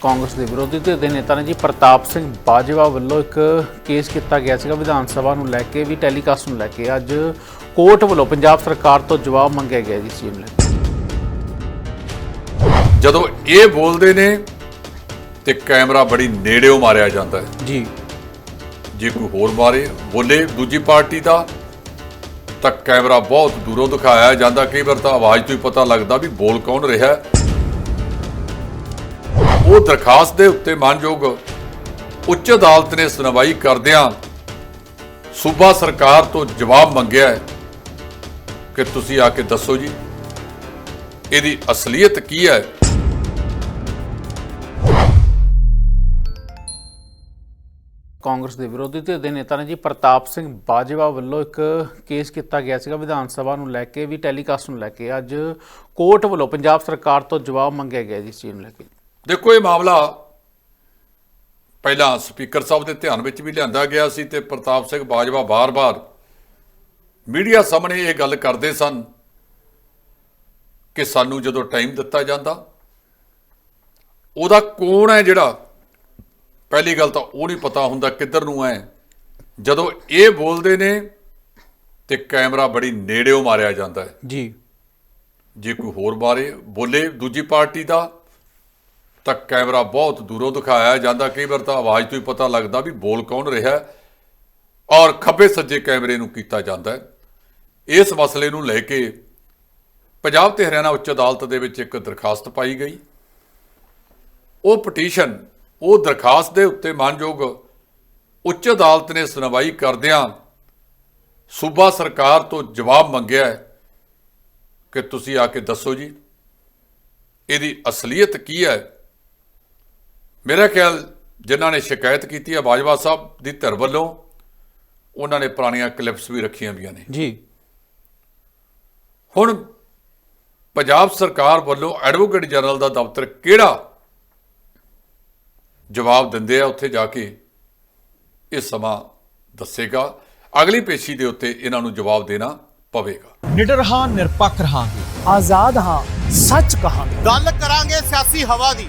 ਕਾਂਗਰਸ ਦੇ ਵਿਰੋਧੀ ਧਿਰ ਦੇ ਨੇਤਾ ਨੇ ਜੀ ਪ੍ਰਤਾਪ ਸਿੰਘ ਬਾਜਵਾ ਵੱਲੋਂ ਇੱਕ ਕੇਸ ਕੀਤਾ ਗਿਆ ਸੀਗਾ ਵਿਧਾਨ ਸਭਾ ਨੂੰ ਲੈ ਕੇ ਵੀ ਟੈਲੀਕਾਸਟ ਨੂੰ ਲੈ ਕੇ ਅੱਜ ਕੋਰਟ ਵੱਲੋਂ ਪੰਜਾਬ ਸਰਕਾਰ ਤੋਂ ਜਵਾਬ ਮੰਗਿਆ ਗਿਆ ਜੀ ਸੀਐਮ ਕੇ। ਜਦੋਂ ਇਹ ਬੋਲਦੇ ਨੇ ਤੇ ਕੈਮਰਾ ਬੜੀ ਨੇੜਿਓਂ ਮਾਰਿਆ ਜਾਂਦਾ ਹੈ ਜੀ ਜੇ ਕੋਈ ਹੋਰ ਮਾਰੇ ਬੋਲੇ ਦੂਜੀ ਪਾਰਟੀ ਦਾ ਤਾਂ ਕੈਮਰਾ ਬਹੁਤ ਦੂਰੋਂ ਦਿਖਾਇਆ ਜਾਂਦਾ ਕਈ ਵਾਰ ਤਾਂ ਆਵਾਜ਼ ਤੋਂ ਹੀ ਪਤਾ ਲੱਗਦਾ ਵੀ ਬੋਲ ਕੌਣ ਰਿਹਾ ਹੈ। ਉਹ ਦਰਖਾਸਤ ਦੇ ਉੱਤੇ ਮਾਨਯੋਗ ਉੱਚ ਅਦਾਲਤ ਨੇ ਸੁਣਵਾਈ ਕਰਦਿਆਂ ਸੂਬਾ ਸਰਕਾਰ ਤੋਂ ਜਵਾਬ ਮੰਗਿਆ ਹੈ। ਕਿ ਤੁਸੀਂ ਆ ਕੇ ਦੱਸੋ ਜੀ, ਇਹਦੀ ਅਸਲੀਅਤ ਕੀ ਹੈ? ਕਾਂਗਰਸ ਦੇ ਵਿਰੋਧੀ ਧਿਰ ਦੇ ਨੇਤਾ ਨੇ ਜੀ ਪ੍ਰਤਾਪ ਸਿੰਘ ਬਾਜਵਾ ਵੱਲੋਂ ਇੱਕ ਕੇਸ ਕੀਤਾ ਗਿਆ ਸੀਗਾ, ਵਿਧਾਨ ਸਭਾ ਨੂੰ ਲੈ ਕੇ, ਵੀ ਟੈਲੀਕਾਸਟ ਨੂੰ ਲੈ ਕੇ। ਅੱਜ ਕੋਰਟ ਵੱਲੋਂ ਪੰਜਾਬ ਸਰਕਾਰ ਤੋਂ ਜਵਾਬ ਮੰਗਿਆ ਗਿਆ ਜੀ ਚੀਜ਼ ਨੂੰ ਲੈ ਕੇ। ਦੇਖੋ ਇਹ ਮਾਮਲਾ ਪਹਿਲਾਂ ਸਪੀਕਰ ਸਾਹਿਬ ਦੇ ਧਿਆਨ ਵਿੱਚ ਵੀ ਲਿਆਂਦਾ ਗਿਆ ਸੀ ਤੇ ਪ੍ਰਤਾਪ ਸਿੰਘ ਬਾਜਵਾ ਬਾਰ-ਬਾਰ ਮੀਡੀਆ ਸਾਹਮਣੇ ਇਹ ਗੱਲ ਕਰਦੇ ਸਨ ਕਿ ਸਾਨੂੰ ਜਦੋਂ ਟਾਈਮ ਦਿੱਤਾ ਜਾਂਦਾ ਉਹਦਾ ਕੌਣ ਹੈ ਜਿਹੜਾ? ਪਹਿਲੀ ਗੱਲ ਤਾਂ ਉਹ ਨਹੀਂ ਪਤਾ ਹੁੰਦਾ ਕਿੱਧਰ ਨੂੰ ਹੈ। ਜਦੋਂ ਇਹ ਬੋਲਦੇ ਨੇ ਤੇ ਕੈਮਰਾ ਬੜੀ ਨੇੜਿਓਂ ਮਾਰਿਆ ਜਾਂਦਾ ਹੈ। ਜੀ। ਜੇ ਕੋਈ ਹੋਰ ਬਾਰੇ ਬੋਲੇ ਦੂਜੀ ਪਾਰਟੀ ਦਾ ਤਾਂ ਕੈਮਰਾ ਬਹੁਤ ਦੂਰੋਂ ਦਿਖਾਇਆ ਜਾਂਦਾ। ਕਈ ਵਾਰ ਤਾਂ ਆਵਾਜ਼ ਤੋਂ ਹੀ ਪਤਾ ਲੱਗਦਾ ਵੀ ਬੋਲ ਕੌਣ ਰਿਹਾ ਔਰ ਖੱਬੇ ਸੱਜੇ ਕੈਮਰੇ ਨੂੰ ਕੀਤਾ ਜਾਂਦਾ ਹੈ। ਇਸ ਮਸਲੇ ਨੂੰ ਲੈ ਕੇ ਪੰਜਾਬ ਤੇ ਹਰਿਆਣਾ ਉੱਚ ਅਦਾਲਤ ਦੇ ਵਿੱਚ ਇੱਕ ਦਰਖਾਸਤ ਪਾਈ ਗਈ। ਉਹ ਪਟੀਸ਼ਨ, ਉਹ ਦਰਖਾਸਤ ਦੇ ਉੱਤੇ ਮਾਨਯੋਗ ਉੱਚ ਅਦਾਲਤ ਨੇ ਸੁਣਵਾਈ ਕਰਦਿਆਂ ਸੂਬਾ ਸਰਕਾਰ ਤੋਂ ਜਵਾਬ ਮੰਗਿਆ ਕਿ ਤੁਸੀਂ ਆ ਕੇ ਦੱਸੋ ਜੀ। ਇਹਦੀ ਅਸਲੀਅਤ ਕੀ ਹੈ? ਮੇਰਾ ਖਿਆਲ ਜਿਨ੍ਹਾਂ ਨੇ ਸ਼ਿਕਾਇਤ ਕੀਤੀ ਹੈ ਬਾਜਵਾ ਸਾਹਿਬ ਦੀ ਧਿਰ ਵੱਲੋਂ ਉਹਨਾਂ ਨੇ ਪੁਰਾਣੀਆਂ ਕਲਿੱਪਸ ਵੀ ਰੱਖੀਆਂ ਵੀਆਂ ਨੇ। ਜੀ। ਹੁਣ ਪੰਜਾਬ ਸਰਕਾਰ ਵੱਲੋਂ ਐਡਵੋਕੇਟ ਜਨਰਲ ਦਾ ਦਫ਼ਤਰ ਕਿਹੜਾ ਜਵਾਬ ਦਿੰਦੇ ਆ ਉੱਥੇ ਜਾ ਕੇ ਇਹ ਸਮਾਂ ਦੱਸੇਗਾ। ਅਗਲੀ ਪੇਸ਼ੀ ਦੇ ਉੱਤੇ ਇਹਨਾਂ ਨੂੰ ਜਵਾਬ ਦੇਣਾ ਪਵੇਗਾ। ਨਿਡਰ ਹਾਂ ਨਿਰਪੱਖ ਰਹਾਂਗੇ। ਆਜ਼ਾਦ ਹਾਂ ਸੱਚ ਕਹਾਂਗੇ। ਗੱਲ ਕਰਾਂਗੇ ਸਿਆਸੀ ਹਵਾ ਦੀ।